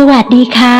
สวัสดีค่ะ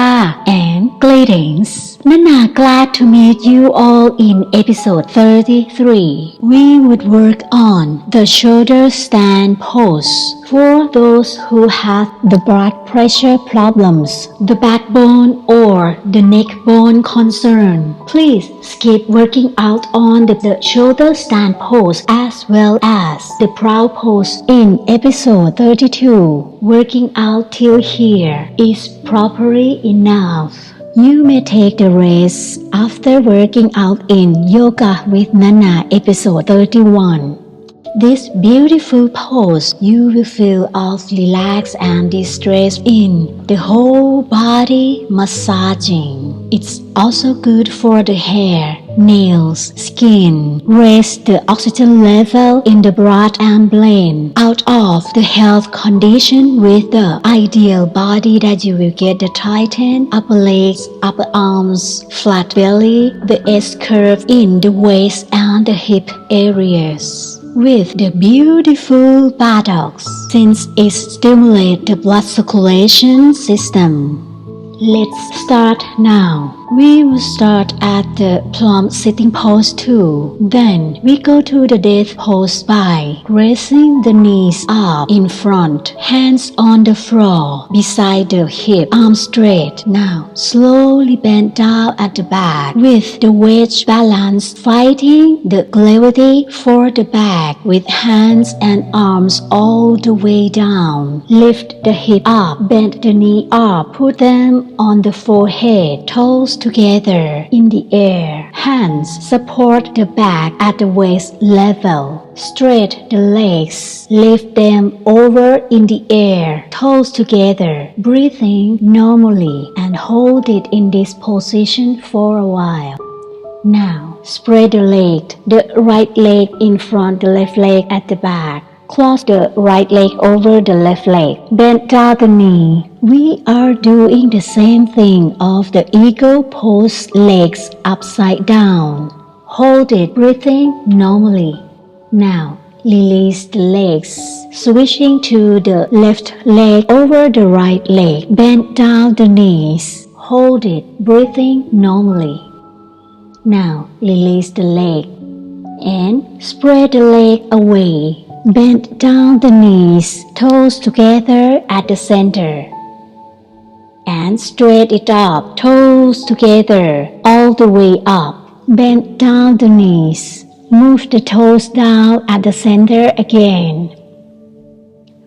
and greetings Nana glad to meet you all in episode 33 we would work on the shoulder stand pose for those who have the blood pressure problems the backbone or the neck bone concern. Please skip working out on the, the shoulder stand pose as well as the proud pose in episode 32 working out till here is properly enough. You may take the rest after working out in Yoga with Nana episode 31. This beautiful pose, you will feel of relaxed and distressed in the whole body massaging. It's also good for the hair, nails, skin. Raise the oxygen level in the blood and brain out of the health condition with the ideal body that you will get the tighten upper legs, upper arms, flat belly, the S curve in the waist and the hip areas with the beautiful buttocks since it stimulates the blood circulation system. Let's start now. We will start at the plump sitting pose 2. Then we go to the death pose by raising the knees up in front, hands on the floor, beside the hip, arms straight. Now slowly bend down at the back with the wedge balance fighting the gravity for the back with hands and arms all the way down. Lift the hip up, bend the knee up, put them on the forehead, toes together in the air. Hands support the back at the waist level. Straight the legs. Lift them over in the air. Toes together. Breathing normally and hold it in this position for a while. Now, spread the leg, the right leg in front, the left leg at the back. Cross the right leg over the left leg. Bend down the knee. We are doing the same thing of the eagle pose legs upside down. Hold it breathing normally. Now, release the legs. Switching to the left leg over the right leg. Bend down the knees. Hold it breathing normally. Now, release the leg and spread the leg away. Bend down the knees, toes together at the center. And straight it up, toes together, all the way up. Bend down the knees. Move the toes down at the center again.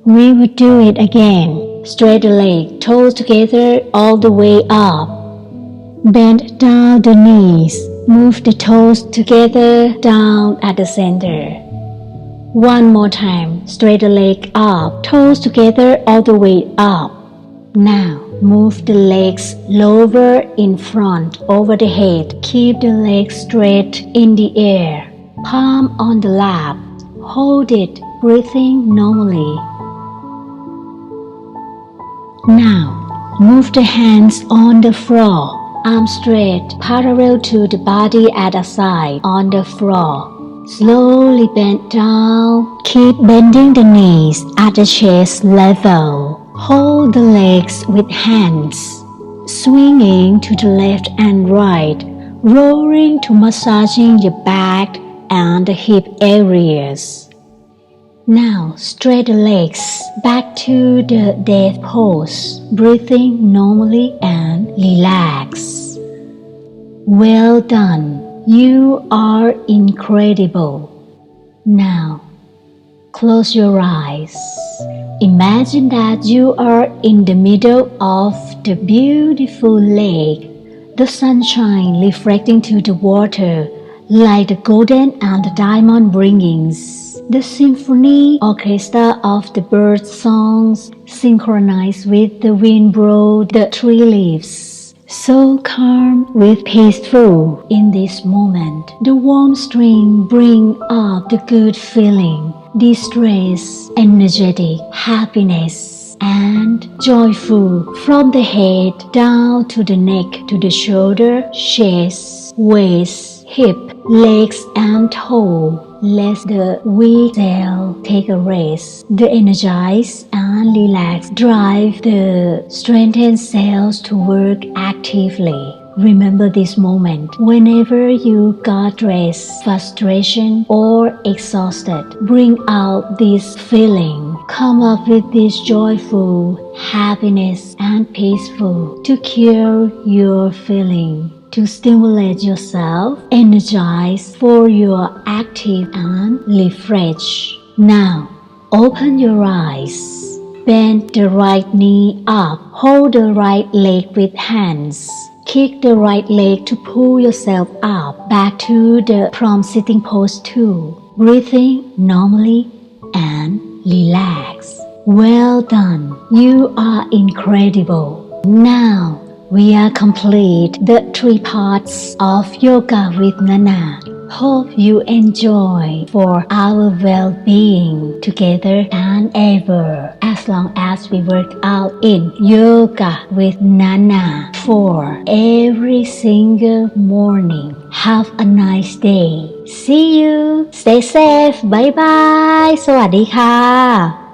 We will do it again. Straight the leg, toes together, all the way up. Bend down the knees. Move the toes together down at the center. One more time. Straight the leg up, toes together all the way up. Now, move the legs lower in front over the head. Keep the legs straight in the air. Palm on the lap. Hold it, breathing normally. Now, move the hands on the floor. Arms straight, parallel to the body at the side on the floor. Slowly bend down. Keep bending the knees at the chest level. Hold the legs with hands. Swinging to the left and right. Rolling to massaging your back and the hip areas. Now straight the legs back to the death pose. Breathing normally and relax. Well done. You are incredible. Now, close your eyes. Imagine that you are in the middle of the beautiful lake, the sunshine reflecting to the water like the golden and diamond bringings. The symphony orchestra of the bird songs synchronized with the wind blow the tree leaves so calm with peaceful in this moment. The warm string bring up the good feeling, distress, energetic, happiness, and joyful from the head down to the neck to the shoulder, chest, waist, hip, legs, and toe. let the weak cell take a rest. The energized and relaxed drive the strengthened cells to work actively. Remember this moment whenever you got stressed, frustration, or exhausted. Bring out this feeling. Come up with this joyful, happiness, and peaceful to cure your feeling. To stimulate yourself, energize for your active and refresh. Now, open your eyes. Bend the right knee up. Hold the right leg with hands. Kick the right leg to pull yourself up back to the prom sitting pose 2. Breathing normally and relax. Well done. You are incredible. Now we are complete the three parts of yoga with Nana. Hope you enjoy for our well-being together and ever as long as we work out in yoga with Nana for every single morning. Have a nice day. See you. Stay safe. Bye bye. สวัสดีค่ะ